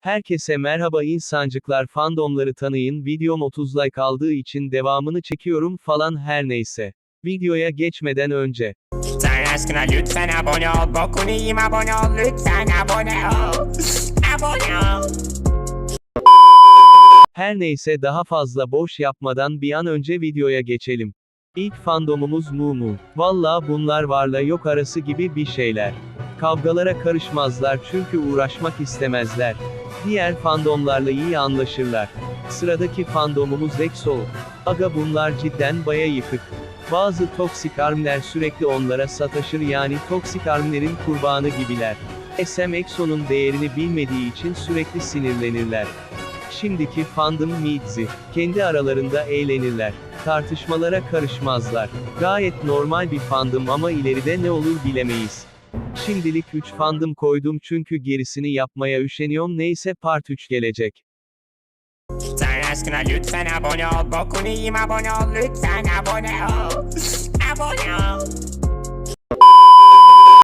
Herkese merhaba insancıklar fandomları tanıyın videom 30 like aldığı için devamını çekiyorum falan her neyse. Videoya geçmeden önce. Sen aşkına lütfen abone ol. Bokunu yiyeyim abone ol. Lütfen abone ol. abone ol. Her neyse daha fazla boş yapmadan bir an önce videoya geçelim. İlk fandomumuz Mumu. Valla bunlar varla yok arası gibi bir şeyler. Kavgalara karışmazlar çünkü uğraşmak istemezler. Diğer fandomlarla iyi anlaşırlar. Sıradaki fandomumuz EXO. Aga bunlar cidden baya yıkık. Bazı toksik armler sürekli onlara sataşır yani toksik armlerin kurbanı gibiler. SM EXO'nun değerini bilmediği için sürekli sinirlenirler. Şimdiki fandom Midzi. Kendi aralarında eğlenirler. Tartışmalara karışmazlar. Gayet normal bir fandom ama ileride ne olur bilemeyiz. Şimdilik 3 fandom koydum çünkü gerisini yapmaya üşeniyorum neyse part 3 gelecek. Sen aşkına lütfen abone ol. Bokunu yiyeyim abone ol. Lütfen abone ol. abone ol.